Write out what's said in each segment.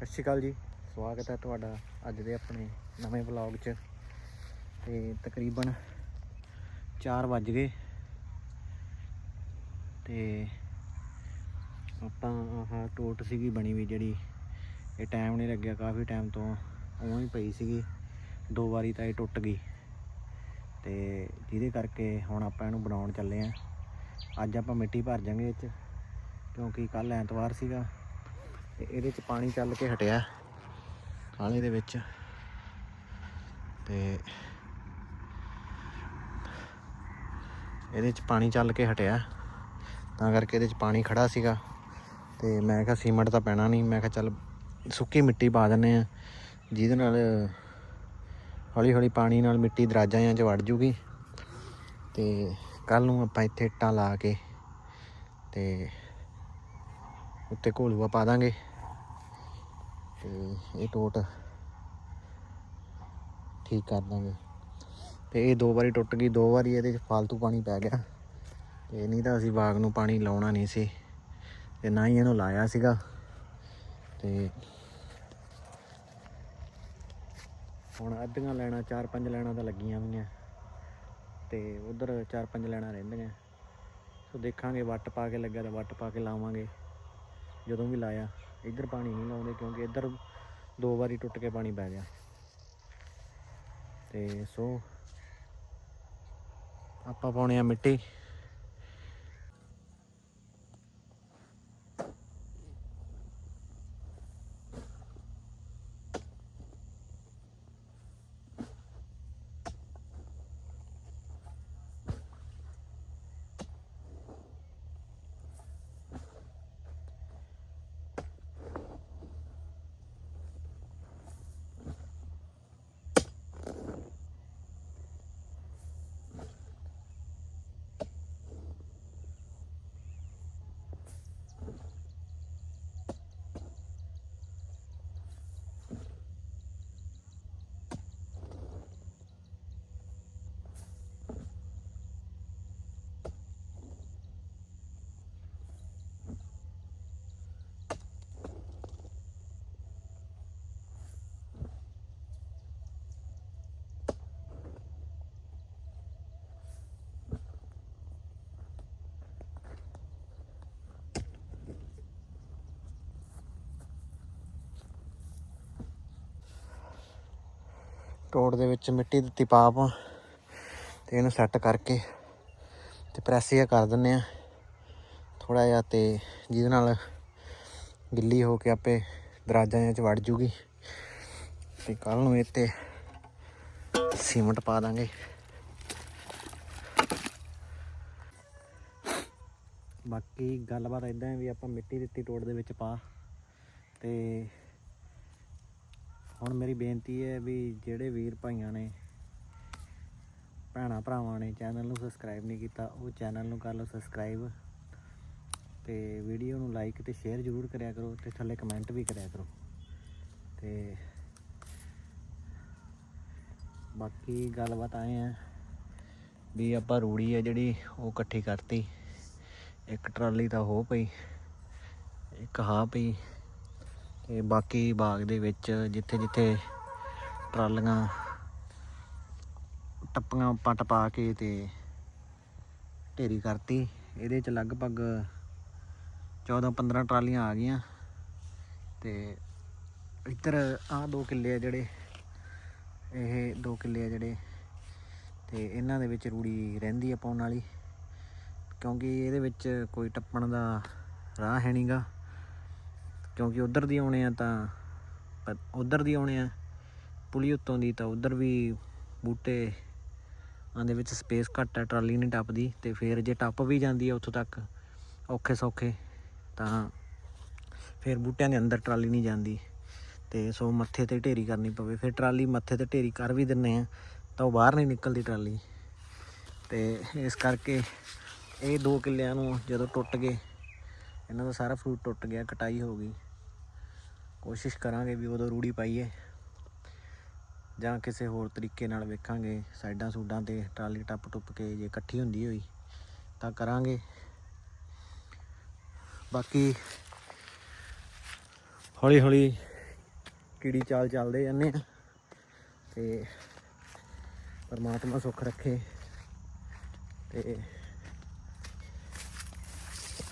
ਸਤਿ ਸ਼੍ਰੀ ਅਕਾਲ ਜੀ। ਸਵਾਗਤ ਹੈ ਤੁਹਾਡਾ ਅੱਜ ਦੇ ਆਪਣੇ ਨਵੇਂ ਵਲੌਗ 'ਚ। ਤੇ ਤਕਰੀਬਨ 4 ਵੱਜ ਗਏ। ਤੇ ਆਪਾਂ ਆਹ ਟੋਟ ਸੀਗੀ ਬਣੀ ਵੀ ਜਿਹੜੀ, ਇਹ ਟਾਈਮ ਨਹੀਂ ਲੱਗਿਆ, ਕਾਫੀ ਟਾਈਮ ਤੋਂ ਉਵੇਂ ਹੀ ਪਈ ਸੀਗੀ। ਦੋ ਵਾਰੀ ਤਾਂ ਇਹ ਟੁੱਟ ਗਈ। ਤੇ ਜਿਹਦੇ ਕਰਕੇ ਹੁਣ ਆਪਾਂ ਇਹਨੂੰ ਬਣਾਉਣ ਚੱਲੇ ਆਂ। ਅੱਜ ਆਪਾਂ ਮਿੱਟੀ ਭਰ ਜਾਾਂਗੇ ਇਹ 'ਚ, ਕਿਉਂਕਿ ਕੱਲ ਐਤਵਾਰ ਸੀਗਾ। ਤੇ ਇਹਦੇ 'ਚ ਪਾਣੀ ਚੱਲ ਕੇ ਹਟਿਆ ਨਾਲੇ ਦੇ ਵਿੱਚ। ਤੇ ਇਹਦੇ 'ਚ ਪਾਣੀ ਚੱਲ ਕੇ ਹਟਿਆ। ਤਾਂ ਕਰਕੇ ਇਹਦੇ 'ਚ ਪਾਣੀ ਖੜਾ ਸੀਗਾ। ਤੇ ਮੈਂ ਕਿਹਾ ਸੀਮੈਂਟ ਤਾਂ ਪੈਣਾ ਨਹੀਂ। ਮੈਂ ਕਿਹਾ ਚੱਲ ਸੁੱਕੀ ਮਿੱਟੀ ਪਾ ਦਿੰਨੇ ਆ ਜਿਹਦੇ ਨਾਲ ਹੌਲੀ ਹੌਲੀ ਪਾਣੀ ਨਾਲ ਮਿੱਟੀ ਦਰਾਜਾਂ 'ਚ ਵੜ ਜੂਗੀ। ਤੇ ਕੱਲ ਨੂੰ ਆਪਾਂ ਇੱਥੇ ਇੱਟਾਂ ਲਾ ਕੇ ਤੇ ਉੱਤੇ ਘੋਲੂਆ ਪਾ ਦਾਂਗੇ। ਤੇ ਇਹ ਟੋਟ ਠੀਕ ਕਰ ਦਾਂਗੇ। ਤੇ ਇਹ ਦੋ ਵਾਰੀ ਟੁੱਟ ਗਈ, ਦੋ ਵਾਰੀ ਇਹਦੇ 'ਚ ਫालतू ਪਾਣੀ ਪੈ ਗਿਆ। ਤੇ ਨਹੀਂ ਤਾਂ ਅਸੀਂ ਬਾਗ ਨੂੰ ਪਾਣੀ ਲਾਉਣਾ ਨਹੀਂ ਸੀ। ਤੇ ਨਾ ਹੀ ਇਹਨੂੰ ਲਾਇਆ ਸੀਗਾ। ਤੇ ਹੁਣ ਅੱਧੀਆਂ ਲੈਣਾ, ਚਾਰ ਪੰਜ ਲੈਣਾ ਤਾਂ ਲੱਗੀਆਂ ਹੋਈਆਂ ਤੇ ਉਧਰ ਚਾਰ ਪੰਜ ਲੈਣਾ ਰਹਿੰਦੀਆਂ। ਸੋ ਦੇਖਾਂਗੇ, ਵੱਟ ਪਾ ਕੇ ਲੱਗਾ ਤਾਂ ਵੱਟ ਪਾ ਕੇ ਲਾਵਾਂਗੇ। ਜਦੋਂ ਵੀ ਲਾਇਆ। ਇੱਧਰ ਪਾਣੀ ਨਹੀਂ ਲਾਉਂਦੇ ਕਿਉਂਕਿ ਇੱਧਰ ਦੋ ਵਾਰੀ ਟੁੱਟ ਕੇ ਪਾਣੀ ਪੈ ਗਿਆ। ਤੇ ਸੋ ਆਪਾਂ ਪਾਉਣੇ ਆ ਮਿੱਟੀ। ਟੋਟ ਦੇ ਵਿੱਚ ਮਿੱਟੀ ਦਿੱਤੀ ਪਾਪ ਤੇ ਇਹਨੂੰ ਸੈੱਟ ਕਰਕੇ ਤੇ ਪ੍ਰੈਸ ਜਿਹਾ ਕਰ ਦਿੰਨੇ ਆ। ਥੋੜਾ ਜਿਹਾ ਤੇ ਜਿਹਦੇ ਨਾਲ ਗਿੱਲੀ ਹੋ ਕੇ ਆਪੇ ਦਰਾਜਾਂ 'ਚ ਵੜ ਜੂਗੀ। ਤੇ ਕੱਲ ਨੂੰ ਇੱਥੇ ਸੀਮੈਂਟ ਪਾ ਦਾਂਗੇ। ਬਾਕੀ ਗੱਲਬਾਤ ਇਦਾਂ ਹੈ ਵੀ ਆਪਾਂ ਮਿੱਟੀ ਦਿੱਤੀ ਟੋੜ ਦੇ ਵਿੱਚ ਪਾ ਤੇ ਹੁਣ ਮੇਰੀ ਬੇਨਤੀ ਹੈ ਵੀ ਜਿਹੜੇ ਵੀਰ ਭਾਈਆਂ ਨੇ, ਭੈਣਾਂ ਭਰਾਵਾਂ ਨੇ ਚੈਨਲ ਨੂੰ ਸਬਸਕ੍ਰਾਈਬ ਨਹੀਂ ਕੀਤਾ, ਉਹ ਚੈਨਲ ਨੂੰ ਕਰ ਲਓ ਸਬਸਕ੍ਰਾਈਬ ਤੇ ਵੀਡੀਓ ਨੂੰ ਲਾਈਕ ਤੇ ਸ਼ੇਅਰ ਜ਼ਰੂਰ ਕਰਿਆ ਕਰੋ ਤੇ ਥੱਲੇ ਕਮੈਂਟ ਵੀ ਕਰਿਆ ਕਰੋ। ਤੇ ਬਾਕੀ ਗੱਲਬਾਤ ਆਏ ਆ ਵੀ ਆਪਾਂ ਰੂੜੀ ਹੈ ਜਿਹੜੀ, ਉਹ ਇਕੱਠੀ ਕਰਤੀ। ਇੱਕ ਟਰਾਲੀ ਤਾਂ ਹੋ ਪਈ, ਇੱਕ ਹਾਂ ਪਈ। ਤੇ ਬਾਕੀ ਬਾਗ ਦੇ ਵਿੱਚ ਜਿੱਥੇ ਜਿੱਥੇ ਟਰਾਲੀਆਂ ਟੱਪੀਆਂ ਪੱਟ ਪਾ ਕੇ ਤੇ ਢੇਰੀ ਕਰਤੀ, ਇਹਦੇ ਚ ਲਗਭਗ 14 15 ਟਰਾਲੀਆਂ ਆ ਗਈਆਂ ਤੇ ਇੱਧਰ ਆਹ ਦੋ ਕਿੱਲੇ ਆ ਜਿਹੜੇ, ਇਹ ਦੋ ਕਿੱਲੇ ਆ ਜਿਹੜੇ ਤੇ ਇਹਨਾਂ ਦੇ ਵਿੱਚ ਰੂੜੀ ਰਹਿੰਦੀ ਆ ਪਾਉਣ ਵਾਲੀ ਕਿਉਂਕਿ ਇਹਦੇ ਵਿੱਚ ਕੋਈ ਟੱਪਣ ਦਾ ਰਾਹ ਹੈ ਨਹੀਂਗਾ ਕਿਉਂਕਿ ਉਧਰ ਦੀ ਆਉਣੇ ਆ ਤਾਂ ਉਧਰ ਦੀ ਆਉਣੇ ਆ, ਪੁਲੀ ਉੱਤੋਂ ਦੀ ਤਾਂ ਉਧਰ ਵੀ ਬੂਟੇ ਆਂਦੇ ਵਿੱਚ ਸਪੇਸ ਘੱਟ ਹੈ ਟਰਾਲੀ ਨਹੀਂ ਟੱਪਦੀ ਤੇ ਫਿਰ ਜੇ ਟੱਪ ਵੀ ਜਾਂਦੀ ਹੈ ਉੱਥੋਂ ਤੱਕ ਔਖੇ ਸੌਖੇ ਤਾਂ ਫਿਰ ਬੂਟਿਆਂ ਦੇ ਅੰਦਰ ਟਰਾਲੀ ਨਹੀਂ ਜਾਂਦੀ ਤੇ ਸੋ ਮੱਥੇ ਤੇ ਢੇਰੀ ਕਰਨੀ ਪਵੇ। ਫਿਰ ਟਰਾਲੀ ਮੱਥੇ ਤੇ ਢੇਰੀ ਕਰ ਵੀ ਦਿੰਨੇ ਆ ਤਾਂ ਉਹ ਬਾਹਰ ਨਹੀਂ ਨਿਕਲਦੀ ਟਰਾਲੀ। ਤੇ ਇਸ ਕਰਕੇ ਇਹ ਦੋ ਕਿੱਲਿਆਂ ਨੂੰ ਜਦੋਂ ਟੁੱਟ ਗਏ, ਇਹਨਾਂ ਦਾ ਸਾਰਾ ਫਰੂਟ ਟੁੱਟ ਗਿਆ, ਕਟਾਈ ਹੋ ਗਈ। ਕੋਸ਼ਿਸ਼ ਕਰਾਂਗੇ ਵੀ ਉਦੋਂ ਰੂੜੀ ਪਾਈਏ ਜਾਂ ਕਿਸੇ ਹੋਰ ਤਰੀਕੇ ਨਾਲ ਵੇਖਾਂਗੇ ਸਾਈਡਾਂ ਸੂਡਾਂ ਤੇ ਟਰਾਲੀ ਟੱਪ ਟੁੱਪ ਕੇ ਜੇ ਇਕੱਠੀ ਹੁੰਦੀ ਹੋਈ ਤਾਂ ਕਰਾਂਗੇ। ਬਾਕੀ ਹੌਲੀ ਹੌਲੀ ਕੀੜੀ ਚਾਲ ਚੱਲਦੇ ਜਾਂਦੇ ਆ ਤੇ ਪਰਮਾਤਮਾ ਸੁੱਖ ਰੱਖੇ ਤੇ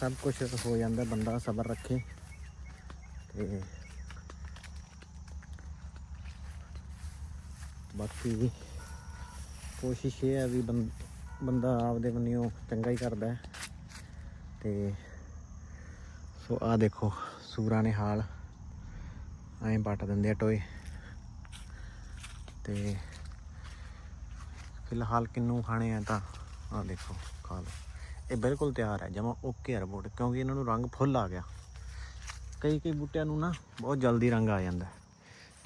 ਸਭ ਕੁਝ ਹੋ ਜਾਂਦਾ, ਬੰਦਾ ਸਬਰ ਰੱਖੇ ਤੇ ਬਾਕੀ ਕੋਸ਼ਿਸ਼ ਇਹ ਹੈ ਵੀ ਬੰ- ਬੰਦਾ ਆਪਦੇ ਬੰਨਿਓ ਚੰਗਾ ਹੀ ਕਰਦਾ ਹੈ। ਤੇ ਸੋ ਆ ਦੇਖੋ, ਸੂਰਾਂ ਨੇ ਹਾਲ। ਐਂ ਪੱਟ ਦਿੰਦੇ ਆ ਟੋਏ। ਤੇ ਫਿਲਹਾਲ ਕਿੰਨੂ ਖਾਣੇ ਆ ਤਾਂ ਆ ਦੇਖੋ, ਖਾ ਲਓ। ਇਹ ਬਿਲਕੁਲ ਤਿਆਰ ਹੈ, ਜਮਾ ਓਕੇ ਆ ਰਿਪੋਰਟ, ਕਿਉਂਕਿ ਇਹਨਾਂ ਨੂੰ ਰੰਗ ਫੁੱਲ ਆ ਗਿਆ। ਕਈ ਕਈ ਬੂਟਿਆਂ ਨੂੰ ਨਾ ਬਹੁਤ ਜਲਦੀ ਰੰਗ ਆ ਜਾਂਦਾ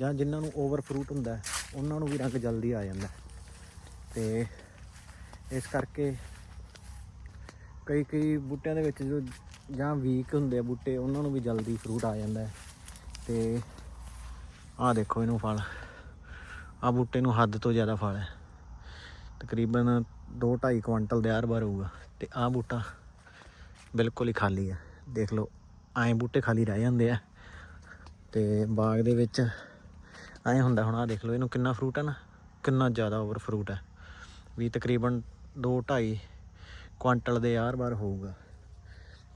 ਜਾਂ ਜਿਨ੍ਹਾਂ ਨੂੰ ਓਵਰ ਫਰੂਟ ਹੁੰਦਾ ਉਹਨਾਂ ਨੂੰ ਵੀ ਰੰਗ ਜਲਦੀ ਆ ਜਾਂਦਾ। ਹੈ। ਤੇ ਇਸ ਕਰਕੇ ਕਈ ਕਈ ਬੂਟਿਆਂ ਦੇ ਵਿੱਚ ਜੋ ਜਾਂ ਵੀਕ ਹੁੰਦੇ ਆ ਬੂਟੇ, ਉਹਨਾਂ ਨੂੰ ਵੀ ਜਲਦੀ ਫਰੂਟ ਆ ਜਾਂਦਾ। ਹੈ ਤੇ ਆਹ ਦੇਖੋ ਇਹਨੂੰ ਫਲ। ਆ ਬੂਟੇ ਨੂੰ ਹੱਦ ਤੋਂ ਜ਼ਿਆਦਾ ਫਲ ਹੈ। ਤਕਰੀਬਨ 2.5 ਕੁਇੰਟਲ ਦੇ ਆਰ ਬਾਰ ਹੋਊਗਾ। ਤੇ ਆਹ ਬੂਟਾ ਬਿਲਕੁਲ ਹੀ ਖਾਲੀ ਹੈ। ਦੇਖ ਲਓ, ਐਂ ਬੂਟੇ ਖਾਲੀ ਰਹਿ ਜਾਂਦੇ ਆ। ਤੇ ਬਾਗ ਦੇ ਵਿੱਚ ਐਂ ਹੁੰਦਾ ਹੁਣ ਆਹ ਦੇਖ ਲਓ, ਇਹਨੂੰ ਕਿੰਨਾ ਫਰੂਟ ਹੈ ਨਾ, ਕਿੰਨਾ ਜ਼ਿਆਦਾ ਓਵਰ ਫਰੂਟ ਹੈ ਵੀ ਤਕਰੀਬਨ 2.5 ਕੁਆਂਟਲ ਦੇ ਆਰ ਬਾਰ ਹੋਊਗਾ।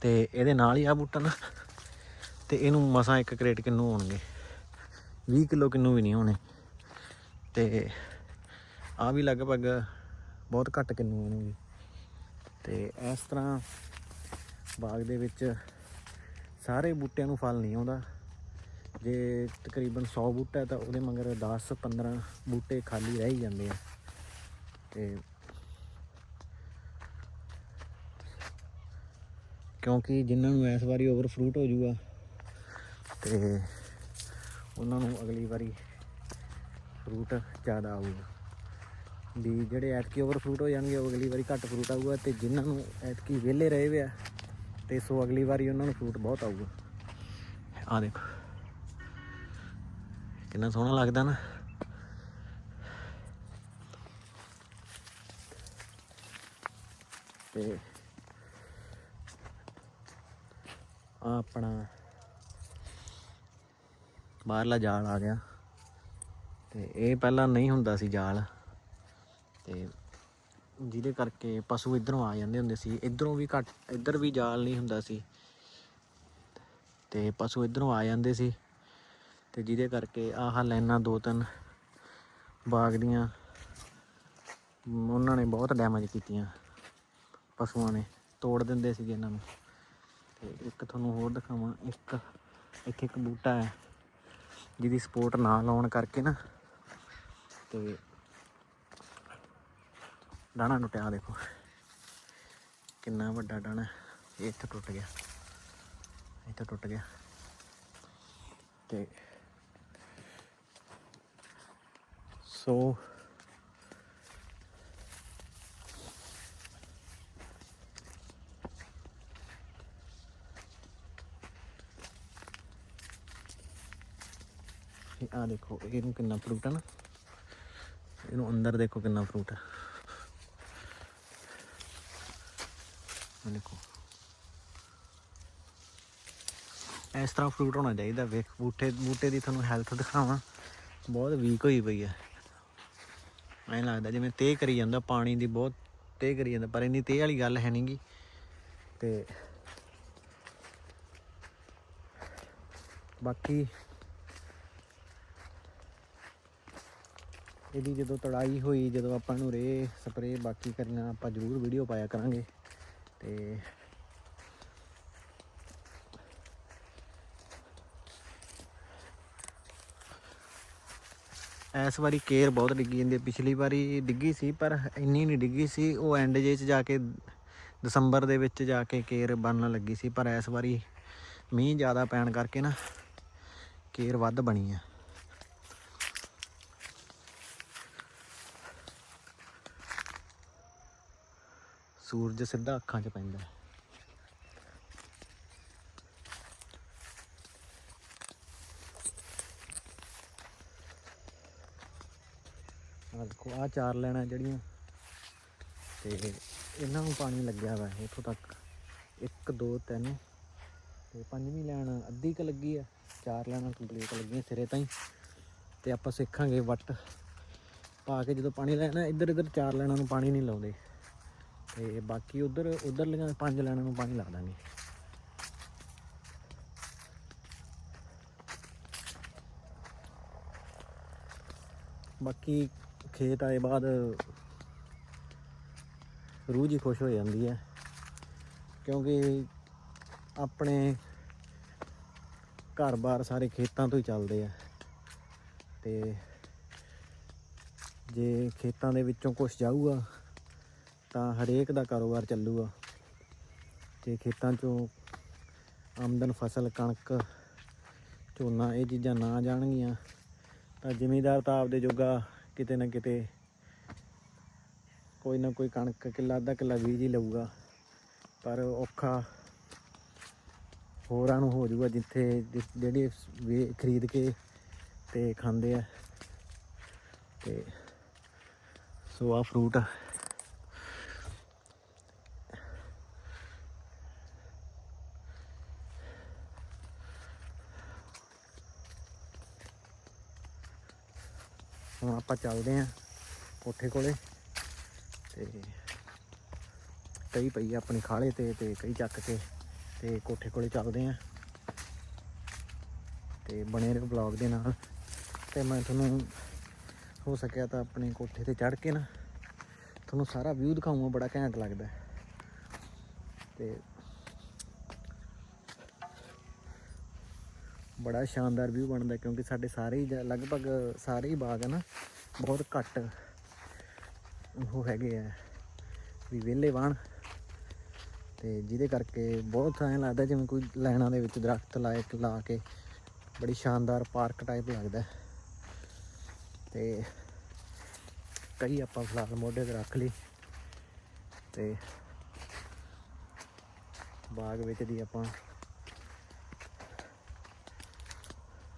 ਤੇ ਇਹਦੇ ਨਾਲ ਹੀ ਆ ਬੂਟਾ ਨਾ, ਤੇ ਇਹਨੂੰ ਮਸਾਂ ਇੱਕ ਕਰੇਟ ਕਿੰਨੂ ਹੋਣਗੇ? 20 ਕਿਲੋ ਕਿੰਨੂ ਵੀ ਨਹੀਂ ਹੋਣੇ। ਤੇ ਆ ਵੀ ਲਗਭਗ ਬਹੁਤ ਘੱਟ ਕਿੰਨੂ ਇਹਨੂੰ ਵੀ ਤੇ ਇਸ ਤਰ੍ਹਾਂ ਬਾਗ ਦੇ ਵਿੱਚ ਸਾਰੇ ਬੂਟਿਆਂ ਨੂੰ ਫਲ ਨਹੀਂ ਆਉਂਦਾ। ਜੇ ਤਕਰੀਬਨ 100 ਬੂਟਾ ਤਾਂ ਉਹਦੇ ਮਗਰ 10 15 ਬੂਟੇ ਖਾਲੀ ਰਹਿ ਹੀ ਜਾਂਦੇ ਆ। ਤੇ ਕਿਉਂਕਿ ਜਿਨ੍ਹਾਂ ਨੂੰ ਇਸ ਵਾਰੀ ਓਵਰ ਫਰੂਟ ਹੋ ਜਾਊਗਾ, ਤੇ ਉਹਨਾਂ ਨੂੰ ਅਗਲੀ ਵਾਰੀ ਫਰੂਟ ਜ਼ਿਆਦਾ ਆਊਗਾ। ਵੀ ਜਿਹੜੇ ਐਤਕੀ ਓਵਰ ਫਰੂਟ ਹੋ ਜਾਣਗੇ, ਉਹ ਅਗਲੀ ਵਾਰੀ ਘੱਟ ਫਰੂਟ ਆਊਗਾ ਤੇ ਜਿਨ੍ਹਾਂ ਨੂੰ ਐਤਕੀ ਵਿਹਲੇ ਰਹੇ ਵੇ ਆ, ਤੇ ਸੋ ਅਗਲੀ ਵਾਰੀ ਉਹਨਾਂ ਨੂੰ ਫਰੂਟ ਬਹੁਤ ਆਊਗਾ। ਆ ਦੇਖੋ। ਕਿੰਨਾ ਸੋਹਣਾ ਲੱਗਦਾ ਨਾ। ਤੇ ਆ ਆਪਣਾ ਬਾਹਰਲਾ ਜਾਲ ਆ ਗਿਆ। ਤੇ ਇਹ ਪਹਿਲਾਂ ਨਹੀਂ ਹੁੰਦਾ ਸੀ ਜਾਲ। ਤੇ ਜਿਹਦੇ ਕਰਕੇ ਪਸ਼ੂ ਇਧਰੋਂ ਆ ਜਾਂਦੇ ਹੁੰਦੇ ਸੀ। ਇਧਰੋਂ ਵੀ ਘੱਟ, ਇੱਧਰ ਵੀ ਜਾਲ ਨਹੀਂ ਹੁੰਦਾ ਸੀ। ਤੇ ਪਸ਼ੂ ਇਧਰੋਂ ਆ ਜਾਂਦੇ ਸੀ। ਤੇ ਜਿਹਦੇ ਕਰਕੇ ਆਹ ਲਾਈਨਾਂ ਦੋ ਤਿੰਨ ਬਾਗ ਦੀਆਂ ਉਹਨਾਂ ਨੇ ਬਹੁਤ ਡੈਮੇਜ ਕੀਤੀਆਂ। ਪਸ਼ੂਆਂ ਨੇ ਤੋੜ ਦਿੰਦੇ ਸੀਗੇ ਇਹਨਾਂ ਨੂੰ। ਤੇ ਇੱਕ ਤੁਹਾਨੂੰ ਹੋਰ ਦਿਖਾਵਾਂ, ਇੱਕ ਇੱਥੇ ਇੱਕ ਬੂਟਾ ਹੈ, ਜਿਹਦੀ ਸਪੋਰਟ ਨਾ ਲਾਉਣ ਕਰਕੇ ਨਾ ਤੇ ਡਾਣਾ ਟੁੱਟਿਆ ਦੇਖੋ। ਕਿੰਨਾ ਵੱਡਾ ਡਾਣਾ ਇਹ ਇੱਥੇ ਟੁੱਟ ਗਿਆ। ਇੱਥੇ ਟੁੱਟ ਗਿਆ। ਤੇ ਸੋ ਆ ਦੇਖੋ, ਇਹਨੂੰ ਕਿੰਨਾ ਫਰੂਟ ਹੈ ਨਾ। ਇਹਨੂੰ ਅੰਦਰ ਦੇਖੋ ਕਿੰਨਾ ਫਰੂਟ ਹੈ ਦੇਖੋ। ਇਸ ਤਰ੍ਹਾਂ ਫਰੂਟ ਹੋਣਾ ਚਾਹੀਦਾ, ਵੇਖ, ਬੂਟੇ ਬੂਟੇ ਦੀ ਤੁਹਾਨੂੰ ਹੈਲਥ ਦਿਖਾਵਾਂ। ਬਹੁਤ ਵੀਕ ਹੋਈ ਪਈ ਹੈ ਐਂ ਲੱਗਦਾ ਜਿਵੇਂ ਤੇਹ ਕਰੀ ਜਾਂਦਾ, ਪਾਣੀ ਦੀ ਬਹੁਤ ਤੇਹ ਕਰੀ ਜਾਂਦਾ, ਪਰ ਇੰਨੀ ਤੇਹ ਵਾਲੀ ਗੱਲ ਹੈ ਨਹੀਂਗੀ ਤੇ ਬਾਕੀ ਇਹਦੀ ਜਦੋਂ ਤੜਾਈ ਹੋਈ, ਜਦੋਂ ਆਪਾਂ ਨੂੰ ਰੇ ਸਪਰੇ ਬਾਕੀ ਕਰਨਾ ਆਪਾਂ ਜ਼ਰੂਰ ਵੀਡੀਓ ਪਾਇਆ ਕਰਾਂਗੇ। ਤੇ ਇਸ ਵਾਰੀ ਕੇਰ ਬਹੁਤ ਡਿੱਗੀ ਜਾਂਦੀ ਹੈ। ਪਿਛਲੀ ਵਾਰੀ ਡਿੱਗੀ ਸੀ, ਪਰ ਇੰਨੀ ਨਹੀਂ ਡਿੱਗੀ ਸੀ। ਉਹ ਐਂਡ ਜੇ ਚ ਜਾ ਕੇ, ਦਸੰਬਰ ਦੇ ਵਿੱਚ ਜਾ ਕੇ ਕੇਰ ਬਣਨ ਲੱਗੀ ਸੀ, ਪਰ ਇਸ ਵਾਰੀ ਮੀਂਹ ਜ਼ਿਆਦਾ ਪੈਣ ਕਰਕੇ ਨਾ ਕੇਰ ਵੱਧ ਬਣੀ ਆ। ਸੂਰਜ ਸਿੱਧਾ ਅੱਖਾਂ 'ਚ ਪੈਂਦਾ। ਹੈ। ਆਹ ਚਾਰ ਲੈਣਾ ਜਿਹੜੀਆਂ। ਤੇ ਇਹਨਾਂ ਨੂੰ ਪਾਣੀ ਲੱਗਿਆ ਵਾ ਇੱਥੋਂ ਤੱਕ। 1 2 3 ਤੇ ਪੰਜਵੀਂ ਲੈਣ ਅੱਧੀ ਕ ਲੱਗੀ ਆ। ਚਾਰ ਲੈਣਾ ਕੰਪਲੀਟ ਲੱਗੀਆਂ ਸਿਰੇ ਤਾਈਂ। ਤੇ ਆਪਾਂ ਸਿੱਖਾਂਗੇ ਵੱਟ। ਪਾ ਕੇ ਜਦੋਂ ਪਾਣੀ ਲੈਣਾ ਇੱਧਰ ਇੱਧਰ ਚਾਰ ਲੈਣਾ ਨੂੰ ਪਾਣੀ ਨਹੀਂ ਲਾਉਂਦੇ। ਤੇ ਬਾਕੀ ਉਧਰ, ਉਧਰਲੀਆਂ ਪੰਜ ਲੈਣਾ ਨੂੰ ਪਾਣੀ ਲਾ ਦਾਂਗੇ। ਬਾਕੀ ਖੇਤ ਆਏ ਬਾਅਦ ਰੂਹ ਜੀ ਖੁਸ਼ ਹੋ ਜਾਂਦੀ ਹੈ। ਕਿਉਂਕਿ ਆਪਣੇ ਘਰ-ਬਾਰ ਸਾਰੇ ਖੇਤਾਂ ਤੋਂ ਹੀ ਚੱਲਦੇ ਆ। ਤੇ ਜੇ ਖੇਤਾਂ ਦੇ ਵਿੱਚੋਂ ਕੁਝ ਜਾਊਗਾ, ਤਾਂ ਹਰੇਕ ਦਾ ਕਾਰੋਬਾਰ ਚੱਲੂਗਾ। ਤੇ ਖੇਤਾਂ ਚੋਂ ਆਮਦਨ, ਫਸਲ, ਕਣਕ, ਝੋਨਾ ਇਹ ਚੀਜ਼ਾਂ ਨਾ ਜਾਣਗੀਆਂ, ਤਾਂ ਜ਼ਿਮੀਂਦਾਰ ਤਾਂ ਆਪਦੇ ਜੋਗਾ ਕਿਤੇ ਨਾ ਕਿਤੇ ਕੋਈ ਨਾ ਕੋਈ ਕਣਕ, ਕਿੱਲਾ, ਅੱਧਾ ਕਿੱਲਾ ਬੀਜ ਹੀ ਲਊਗਾ। ਪਰ ਔਖਾ ਹੋਰਾਂ ਨੂੰ ਹੋ ਜੂਗਾ ਜਿੱਥੇ ਜਿ- ਜਿਹੜੀ ਖਰੀਦ ਕੇ ਤੇ ਖਾਂਦੇ ਆ। ਤੇ ਸੋ ਆ। ਫਰੂਟ ਆਪਾਂ ਚੱਲਦੇ ਆਂ ਕੋਠੇ ਕੋਲੇ। ਤੇ ਕਈ ਪਈ ਆ ਆਪਣੀ ਖਾਲੇ ਤੇ ਤੇ ਕਈ ਚੱਕ ਕੇ ਤੇ ਕੋਠੇ ਕੋਲੇ ਚੱਲਦੇ ਆਂ। ਤੇ ਬਣੇ ਰਹੋ ਬਲੌਗ ਦੇ ਨਾਲ। ਤੇ ਮੈਂ ਤੁਹਾਨੂੰ ਹੋ ਸਕਿਆ ਤਾਂ ਆਪਣੇ ਕੋਠੇ ਤੇ ਚੜ੍ਹ ਕੇ ਨਾ ਤੁਹਾਨੂੰ ਸਾਰਾ ਵਿਊ ਦਿਖਾਉਂਗਾ ਬੜਾ ਘੈਂਟ ਲੱਗਦਾ। ਹੈ। ਤੇ ਬੜਾ ਸ਼ਾਨਦਾਰ ਵਿਊ ਬਣਦਾ, ਕਿਉਂਕਿ ਸਾਡੇ ਸਾਰੇ ਹੀ ਲਗਭਗ ਸਾਰੇ ਹੀ ਬਾਗ ਆ ਨਾ। ਬਹੁਤ ਘੱਟ ਉਹ ਹੈਗੇ ਆ ਵੀ ਵਿਹਲੇ ਵਾਣ ਤੇ ਜਿਹਦੇ ਕਰਕੇ ਬਹੁਤ ਐਂ ਲੱਗਦਾ ਜਿਵੇਂ ਕੋਈ ਲਾਈਨਾਂ ਦੇ ਵਿੱਚ ਦਰਖਤ ਲਾਏ, ਲਾ ਕੇ ਬੜੀ ਸ਼ਾਨਦਾਰ ਪਾਰਕ ਟਾਈਪ ਲੱਗਦਾ। ਹੈ। ਤੇ ਕਈ ਆਪਾਂ ਫਿਲਹਾਲ ਮੋਢੇ ਤੇ ਰੱਖ ਲਈ। ਤੇ ਬਾਗ ਵਿੱਚ ਦੀ ਆਪਾਂ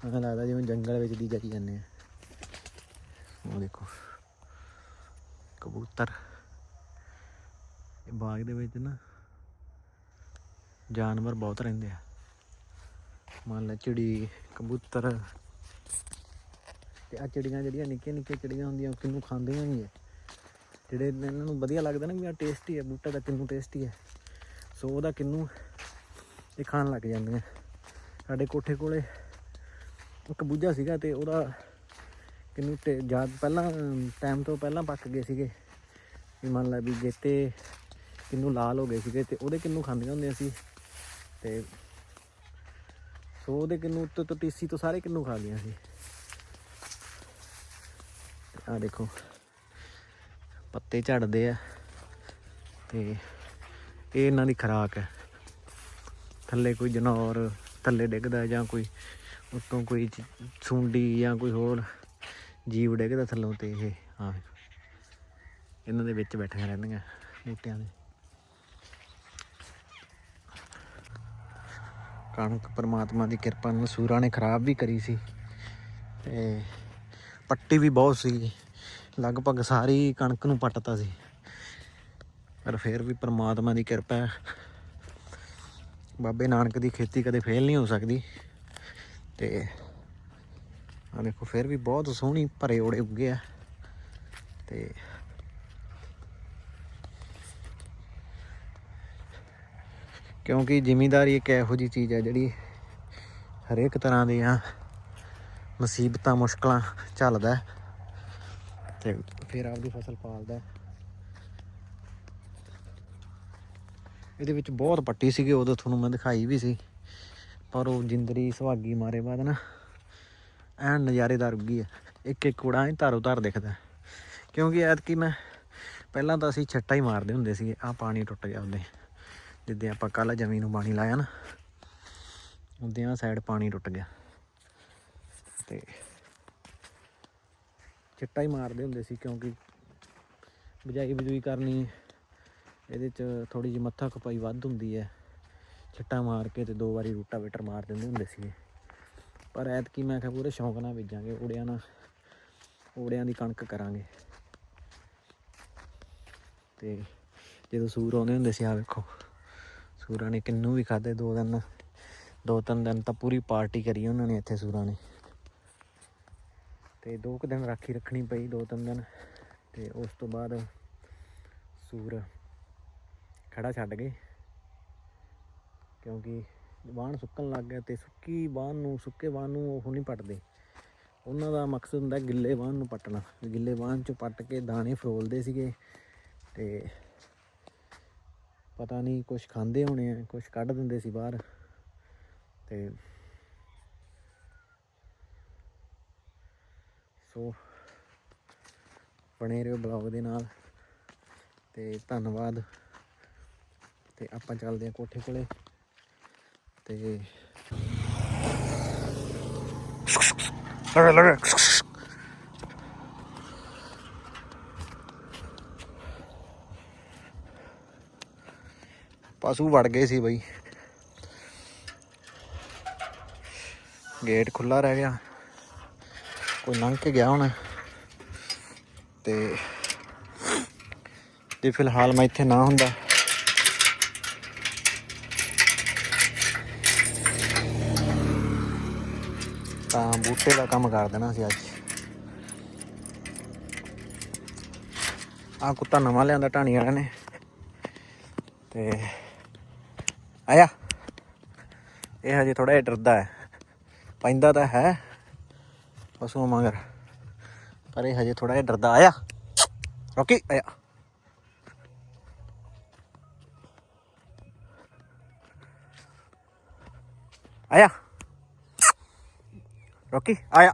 ਐਂ ਲੱਗਦਾ ਜਿਵੇਂ ਜੰਗਲ ਵਿੱਚ ਦੀ ਜਾਈ ਜਾਂਦੇ ਆ। ਉਹ ਦੇਖੋ। ਕਬੂਤਰ। ਇਹ ਬਾਗ ਦੇ ਵਿੱਚ ਨਾ ਜਾਨਵਰ ਬਹੁਤ ਰਹਿੰਦੇ ਆ। ਮੰਨ ਲੈ ਚਿੜੀ, ਕਬੂਤਰ। ਤੇ ਆ ਚਿੜੀਆਂ ਜਿਹੜੀਆਂ ਨਿੱਕੀਆਂ ਨਿੱਕੀਆਂ ਚਿੜੀਆਂ ਹੁੰਦੀਆਂ, ਉਹ ਕਿੰਨੂੰ ਖਾਂਦੀਆਂ ਹੀ ਹੈ ਜਿਹੜੇ ਇਹਨਾਂ ਨੂੰ ਵਧੀਆ ਲੱਗਦਾ ਨਾ ਵੀ ਆ ਟੇਸਟੀ ਹੈ ਬੂਟਾ ਦਾ ਕਿੰਨੂੰ ਟੇਸਟੀ ਹੈ ਸੋ ਉਹਦਾ ਕਿੰਨੂੰ ਇਹ ਖਾਣ ਲੱਗ ਜਾਂਦੀਆਂ। ਸਾਡੇ ਕੋਠੇ ਕੋਲੇ ਇੱਕ ਬੂਝਾ ਸੀਗਾ ਤੇ ਉਹਦਾ ਕਿੰਨੂੰ ਤੇ ਜਦ ਪਹਿਲਾਂ ਟਾਈਮ ਤੋਂ ਪਹਿਲਾਂ ਪੱਕ ਗਏ ਸੀਗੇ। ਵੀ ਮੰਨ ਲਾ ਵੀ ਜੇਤੇ ਕਿੰਨੂੰ ਲਾਲ ਹੋ ਗਏ ਸੀਗੇ ਤੇ ਉਹਦੇ ਕਿੰਨੂੰ ਖਾਂਦੀਆਂ ਹੁੰਦੀਆਂ ਸੀ। ਤੇ ਸੋ ਉਹਦੇ ਕਿੰਨੂੰ ਉੱਤੇ ਤੋਂ ਟੀਸੀ ਤੋਂ ਸਾਰੇ ਕਿੰਨੂੰ ਖਾ ਗਈਆਂ ਸੀ। ਆ ਦੇਖੋ, ਪੱਤੇ ਝੜਦੇ ਆ ਤੇ ਇਹ ਇਹਨਾਂ ਦੀ ਖੁਰਾਕ ਹੈ। ਥੱਲੇ ਕੋਈ ਜਨੌਰ, ਥੱਲੇ ਡਿੱਗਦਾ ਜਾਂ ਕੋਈ, ਉੱਤੋਂ ਕੋਈ ਚ- ਸੁੰਡੀ ਜਾਂ ਕੋਈ ਹੋਰ ਜੀਵ ਡਿੱਗਦਾ ਥੱਲੋਂ ਤੇ ਇਹ ਹਾਂ ਇਹਨਾਂ ਦੇ ਵਿੱਚ ਬੈਠੀਆਂ ਰਹਿੰਦੀਆਂ ਬੂਟਿਆਂ ਦੇ। ਕਣਕ ਪਰਮਾਤਮਾ ਦੀ ਕਿਰਪਾ ਨਾਲ ਸੂਰਾਂ ਨੇ ਖਰਾਬ ਵੀ ਕਰੀ ਸੀ ਤੇ ਪੱਟੀ ਵੀ ਬਹੁਤ ਸੀ। ਲਗਭਗ ਸਾਰੀ ਕਣਕ ਨੂੰ ਪੱਟਤਾ ਸੀ। ਪਰ ਫਿਰ ਵੀ ਪਰਮਾਤਮਾ ਦੀ ਕਿਰਪਾ ਹੈ। ਬਾਬੇ ਨਾਨਕ ਦੀ ਖੇਤੀ ਕਦੇ ਫੇਲ ਨਹੀਂ ਹੋ ਸਕਦੀ। ਤੇ ਆ ਦੇਖੋ, ਫਿਰ ਵੀ ਬਹੁਤ ਸੋਹਣੀ ਭਰੇ ਓੜੇ ਉੱਗੇ ਆ। ਤੇ ਕਿਉਂਕਿ ਜ਼ਿਮੀਂਦਾਰੀ ਇੱਕ ਇਹੋ ਜੀ ਚੀਜ਼ ਹੈ ਜਿਹੜੀ ਹਰੇਕ ਤਰ੍ਹਾਂ ਦੀਆਂ ਮੁਸੀਬਤਾਂ, ਮੁਸ਼ਕਲਾਂ ਝੱਲਦਾ ਹੈ। ਤੇ ਫਿਰ ਆਪਦੀ ਫਸਲ ਪਾਲਦਾ ਇਹਦੇ ਵਿੱਚ ਬਹੁਤ ਪੱਟੀ ਸੀਗੀ, ਉਦੋਂ ਤੁਹਾਨੂੰ ਮੈਂ ਦਿਖਾਈ ਵੀ ਸੀ। ਪਰ ਉਹ ਜਿੰਦਰੀ ਸੁਹਾਗੀ ਮਾਰੇ ਬਾਅਦ ਨਾ ਐਨ ਨਜ਼ਾਰੇਦਾਰ ਉੱਗੀ ਹੈ ਇੱਕ ਇੱਕ ਕੂੜਾ ਐ ਧਾਰੋ ਧਾਰ ਦਿਖਦਾ। ਕਿਉਂਕਿ ਐਤਕੀ ਮੈਂ, ਪਹਿਲਾਂ ਤਾਂ ਅਸੀਂ ਛੱਟਾ ਹੀ ਮਾਰਦੇ ਹੁੰਦੇ ਸੀ ਆ ਪਾਣੀ ਟੁੱਟ ਗਿਆ ਉਹਦੇ। ਜਿੱਦੇ ਆਪਾਂ ਕੱਲ ਜ਼ਮੀਨ ਨੂੰ ਪਾਣੀ ਲਾਇਆ ਨਾ, ਉਹਦੇ ਆ ਸਾਈਡ ਪਾਣੀ ਟੁੱਟ ਗਿਆ। ਤੇ ਚਿੱਟਾ ਹੀ ਮਾਰਦੇ ਹੁੰਦੇ ਸੀ ਕਿਉਂਕਿ ਬਜਾਈ ਬਜੂਈ ਕਰਨੀ, ਇਹਦੇ ਚ ਥੋੜੀ ਜਿਹੀ ਮੱਥਾ ਖਪਾਈ ਵੱਧ ਹੁੰਦੀ ਹੈ। ਛਿੱਟਾ ਮਾਰ ਕੇ ਤੇ ਦੋ ਵਾਰੀ ਰੂਟਾ ਵੇਟਰ ਮਾਰ ਦਿੰਦੇ ਹੁੰਦੇ ਸੀਗੇ। ਪਰ ਐਤਕੀ ਮੈਂ ਕਿਹਾ ਪੂਰੇ ਸ਼ੌਂਕ ਨਾਲ ਬੀਜਾਂਗੇ ਓੜਿਆਂ ਨਾਲ ਓੜਿਆਂ ਦੀ ਕਣਕ ਕਰਾਂਗੇ। ਤੇ ਜਦੋਂ ਸੂਰ ਆਉਂਦੇ ਹੁੰਦੇ ਸੀ ਆ ਵੇਖੋ, ਸੂਰਾਂ ਨੇ ਕਿੰਨੂ ਵੀ ਖਾਦੇ ਦੋ ਦਿਨ, ਦੋ ਤਿੰਨ ਦਿਨ ਤਾਂ ਪੂਰੀ ਪਾਰਟੀ ਕਰੀ ਉਹਨਾਂ ਨੇ ਇੱਥੇ ਸੂਰਾਂ ਨੇ। ਤੇ ਦੋ ਕੁ ਦਿਨ ਰਾਖੀ ਰੱਖਣੀ ਪਈ, ਦੋ ਤਿੰਨ ਦਿਨ, ਤੇ ਉਸ ਤੋਂ ਬਾਅਦ ਸੂਰ ਖੜਾ ਛੱਡ ਗਏ, ਕਿਉਂਕਿ ਵਾਹਣ ਸੁੱਕਣ ਲੱਗ ਗਿਆ ਤੇ ਸੁੱਕੀ ਵਾਹਣ ਨੂੰ, ਸੁੱਕੇ ਵਾਹਣ ਨੂੰ ਉਹ ਨਹੀਂ ਪੱਟਦੇ। ਉਹਨਾਂ ਦਾ ਮਕਸਦ ਹੁੰਦਾ ਗਿੱਲੇ ਵਾਹਣ ਨੂੰ ਪੱਟਣਾ। ਗਿੱਲੇ ਵਾਹਣ ਚੋਂ ਪੱਟ ਕੇ ਦਾਣੇ ਫਰੋਲਦੇ ਸੀਗੇ ਤੇ ਪਤਾ ਨਹੀਂ ਕੁਝ ਖਾਂਦੇ ਹੋਣੇ ਆ ਕੁਝ ਕੱਢ ਦਿੰਦੇ ਸੀ ਬਾਹਰ ਤੇ ਸੋ ਬਣੇ ਰਹੋ ਬਲੌਗ ਦੇ ਨਾਲ ਤੇ ਧੰਨਵਾਦ ਤੇ ਆਪਾਂ ਚੱਲਦੇ ਹਾਂ ਕੋਠੇ ਕੋਲੇ। ਤੇ ਲਗਾ ਲਗਾ ਪਸ਼ੂ ਵੜ ਗਏ ਸੀ ਬਈ। ਗੇਟ ਖੁੱਲਾ ਰਹਿ ਗਿਆ। ਕੋਈ ਲੰਘ ਕੇ ਗਿਆ ਹੁਣ। ਤੇ ਤੇ ਫਿਲਹਾਲ ਮੈਂ ਇੱਥੇ ਨਾ ਹੁੰਦਾ ਤਾਂ ਬੂਟੇ ਦਾ ਕੰਮ ਕਰ ਦੇਣਾ ਸੀ ਅੱਜ। ਆ ਕੁੱਤਾ ਨਵਾਂ ਲਿਆਂਦਾ ਢਾਣੀ ਵਾਲਿਆਂ ਨੇ। ਤੇ ਆਇਆ। ਇਹ ਹਜੇ ਥੋੜਾ ਜਿਹਾ ਡਰਦਾ ਹੈ। ਪੈਂਦਾ ਤਾਂ ਹੈ ਪਸ਼ੂ ਮਗਰ। ਪਰ ਇਹ ਹਜੇ ਥੋੜਾ ਜਿਹਾ ਡਰਦਾ। ਆਇਆ। ਰੋਕੀ, ਆਇਆ। ਆਇਆ। ਰੋਕੀ ਆਇਆ